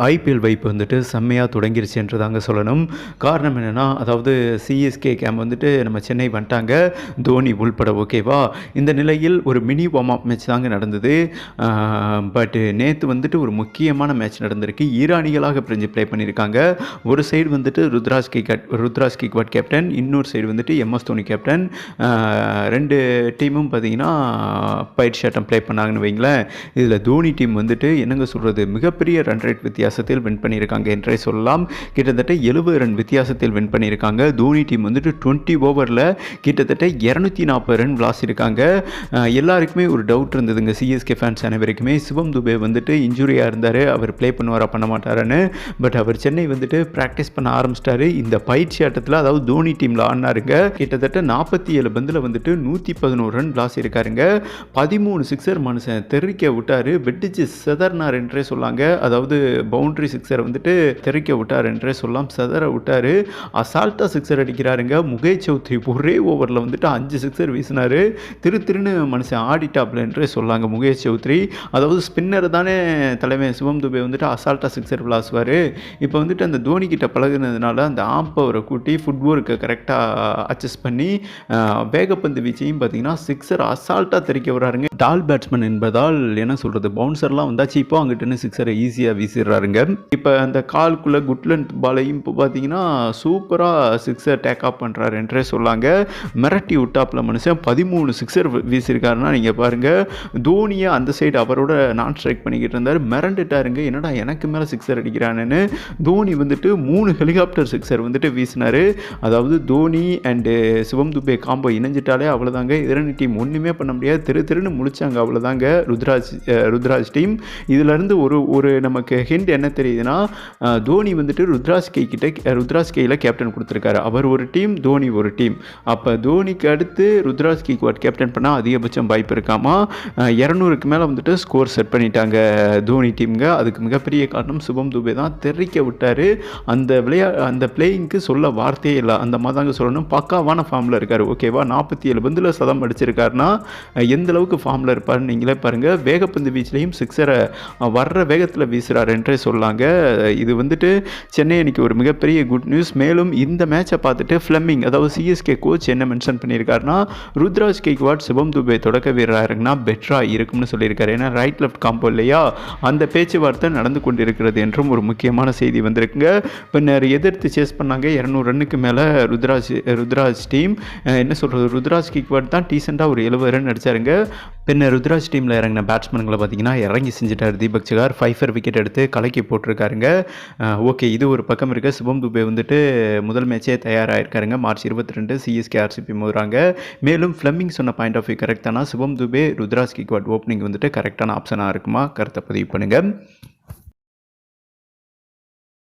IPL வைப்பு வந்துட்டு செம்மையாக தொடங்கிருச்சுன்று தாங்க சொல்லணும். காரணம் என்னென்னா அதாவது சிஎஸ்கே கேம் வந்துட்டு நம்ம சென்னை வந்துட்டாங்க. தோனி உள்பட ஓகேவா இந்த நிலையில் ஒரு மினி வார்ம் அப் மேட்ச் தாங்க நடந்தது. பட்டு நேற்று வந்துட்டு ஒரு முக்கியமான மேட்ச் நடந்திருக்கு. ஈரானிகளாக பிரிஞ்சு ப்ளே பண்ணியிருக்காங்க. ஒரு சைடு வந்துட்டு ருத்ராஜ் கிகட் ருத்ராஜ் கிக்வாட் கேப்டன் இன்னொரு சைடு வந்துட்டு எம்எஸ் தோனி கேப்டன் ரெண்டு டீமும் பார்த்தீங்கன்னா பயிற்சி ஆட்டம் ப்ளே பண்ணாங்கன்னு வைங்களேன். இதில் தோனி டீம் வந்துட்டு என்னங்க சொல்கிறது மிகப்பெரிய ரன் ரேட் வித்தியாசத்தில் வின் பண்ணியிருக்காங்க என்றே சொல்லலாம். கிட்டத்தட்ட எழுபது ரன் வித்தியாசத்தில் வின் பண்ணியிருக்காங்க. தோனி டீம் வந்துட்டு டுவெண்ட்டி ஓவரில் கிட்டத்தட்ட இரநூத்தி நாற்பது ரன் விளாசிருக்காங்க எல்லாருக்குமே ஒரு டவுட் இருந்ததுங்க. சிஎஸ்கே ஃபேன்ஸ் அனைவருக்குமே. சிவம் துபே வந்துட்டு இன்ஜுரியாக இருந்தார். அவர் ப்ளே பண்ணுவாரா பண்ண மாட்டாரான்னு. பட் அவர் சென்னை வந்துட்டு ப்ராக்டிஸ் பண்ண ஆரம்பிச்சிட்டாரு. இந்த பயிற்சி ஆட்டத்தில் அதாவது தோனி டீமில் ஆடினாருங்க. கிட்டத்தட்ட நாற்பத்தி ஏழு பந்தில் வந்துட்டு நூற்றி பதினோரு ரன் விளாசி இருக்காருங்க. பதிமூணு சிக்ஸர் மனுஷன் தெறிக்க விட்டார். வெட்டிச்சு செதர்னார் என்றே சொல்லாங்க. அதாவது பவுண்டரி சிக்ஸரை வந்துட்டு தெறிக்க விட்டார் என்றே சொல்லலாம் செதற விட்டார். அசால்ட்டாக சிக்ஸர் அடிக்கிறாருங்க. முகேஷ் சௌத்ரி ஒரே ஓவரில் வந்துட்டு அஞ்சு சிக்ஸர் வீசினார். திரு திருன்னு மனுஷன் ஆடிட்டாப்ல என்றே சொல்லாங்க முகேஷ் சௌத்ரி. அதாவது ஸ்பின்னர் தானே தலைமை சிவம் துபே வந்துட்டு அசால்ட்டாக சிக்ஸர் விளாசுவார். இப்போ வந்துட்டு அந்த தோனி கிட்ட பழகுனதுனால அந்த ஆம் பவரை கூட்டி ஃபுட்போருக்கு கரெக்டாக அட்ஜஸ்ட் பண்ணி வேகப்பந்து வீச்சையும் பார்த்தீங்கன்னா சிக்ஸர் அசால்ட்டாக தெறிக்க வராருங்க டால் பேட்ஸ்மேன் என்பதால் என்ன சொல்கிறது பவுன்சர்லாம் வந்தாச்சு. இப்போ அங்கிட்டுன்னு சிக்ஸரை ஈஸியாக வீசிடுறாருங்க இப்போ அந்த கால்குள்ளே குட்லன் பாலையும் இப்போ பார்த்தீங்கன்னா சூப்பராக சிக்ஸர் டேக் ஆஃப் பண்ணுறாரு என்றே சொல்லாங்க. மிரட்டி விட்டாப்பில் மனுஷன் பதிமூணு சிக்ஸர் வீசியிருக்காருன்னா நீங்கள் பாருங்கள் தோனியை அந்த சைடு அவரோட நான் ஸ்ட்ரைக் பண்ணிக்கிட்டு இருந்தார். மிரண்டுட்டாருங்க. என்னடா எனக்கு மேலே சிக்ஸர் அடிக்கிறானுன்னு. தோனி வந்துட்டு மூணு ஹெலிகாப்டர் சிக்ஸர் வந்துட்டு வீசினார். அதாவது தோனி அண்டு சிவம் துபே காம்போ இணைஞ்சிட்டாலே அவ்வளோதாங்க இரண்டு டீம் ஒன்றுமே பண்ண முடியாது. திரு திருன்னு முடிச்சாங்க அவ்வளோதாங்க ருத்ராஜ் ருத்ராஜ் டீம் இதிலேருந்து ஒரு ஒரு நமக்கு ஹிண்ட் என்ன தெரியுதுன்னா தோனி வந்துட்டு ருத்ராஜ் கை கிட்ட அஹ், கேப்டன் கொடுத்துருக்காரு. அவர் ஒரு டீம் தோனி ஒரு டீம் அப்போ தோனிக்கு அடுத்து ருத்ராஜ் கீக்வாட் கேப்டன் பண்ணால் அதிகபட்சம் வாய்ப்பு இருக்காமா? இரநூறுக்கு மேலே வந்துட்டு ஸ்கோர் செட் பண்ணிட்டாங்க தோனி டீமுங்க அதுக்கு மிகப்பெரிய காரணம் சுபம் துபே தான் தெரிக்க விட்டார். அந்த விளையா அந்த பிளேயிங்க்கு சொல்ல வார்த்தையே இல்லை. அந்த மாதிரி தாங்க சொல்லணும். பக்காவான ஃபார்மில் இருக்கார். ஓகேவா நாற்பத்தி ஏழு பந்தில் சதம் அடிச்சிருக்காருன்னா எந்த அளவுக்கு ஃபார்மில் இருப்பார்னு நீங்களே பாருங்கள் வேகப்பந்து வீச்சிலையும் சிக்ஸரை வர்ற வேகத்தில் வீசுகிறார் என்றே சொல்லாங்க. இது வந்துட்டு சென்னை அன்னைக்கு ஒரு மிகப்பெரிய குட் நியூஸ் மேலும் இந்த மேட்சை பார்த்துட்டு ஃப்ளெமிங் அதாவது சிஎஸ்கே கோச் என்ன மென்ஷன் பண்ணியிருக்காருன்னா ருத்ராஜ் கேக்வாட் சிவம் துபே தொடக்க வீரராக இருக்குன்னா பெட்டராக இருக்கும்னு சொல்லியிருக்காரு. ஏன்னா ரைட் லெஃப்ட் காம்போ இல்லையா? அந்த பேச்சுவார்த்தை நடந்து கொண்டிருக்கிறது என்றும் ஒரு முக்கியமான செய்தி வந்திருக்குங்க. பின்னர் எதிர்த்து சேஸ் பண்ணாங்க இரநூறு ரன்னுக்கு மேலே ருத்ராஜ் ருத்ராஜ் டீம் என்ன சொல்கிறது ருத்ராஜ் கிக்வாட் தான் டீசெண்டாக ஒரு எழுபது ரன் அடிச்சாருங்க. பின்னர் ருத்ராஜ் டீமில் இறங்கின பேட்ஸ்மேன்களை பார்த்தீங்கன்னா இறங்கி செஞ்சிட்டார் தீபக் சிகார். ஃபைஃபர் விக்கெட் எடுத்து கலக்கி போட்டிருக்காருங்க. ஓகே இது ஒரு பக்கம் இருக்க. சிவம் துபே வந்துட்டு முதல் மேட்சே தயாராகிருக்காருங்க மார்ச் இருபத்தி ரெண்டு சிஎஸ்கே ஆர்சிபி மோதுறாங்க. மேலும் ஃப்ளமிங் சொன்ன பாயிண்ட் ஆஃப் வியூ கரெக்டானா சிவம் துபே ருத்ராஸ் கிக்வாட் ஓப்பனிங் வந்துட்டு கரெக்டான ஆப்ஷனாக இருக்குமா? கருத்தை பதிவு பண்ணுங்கள்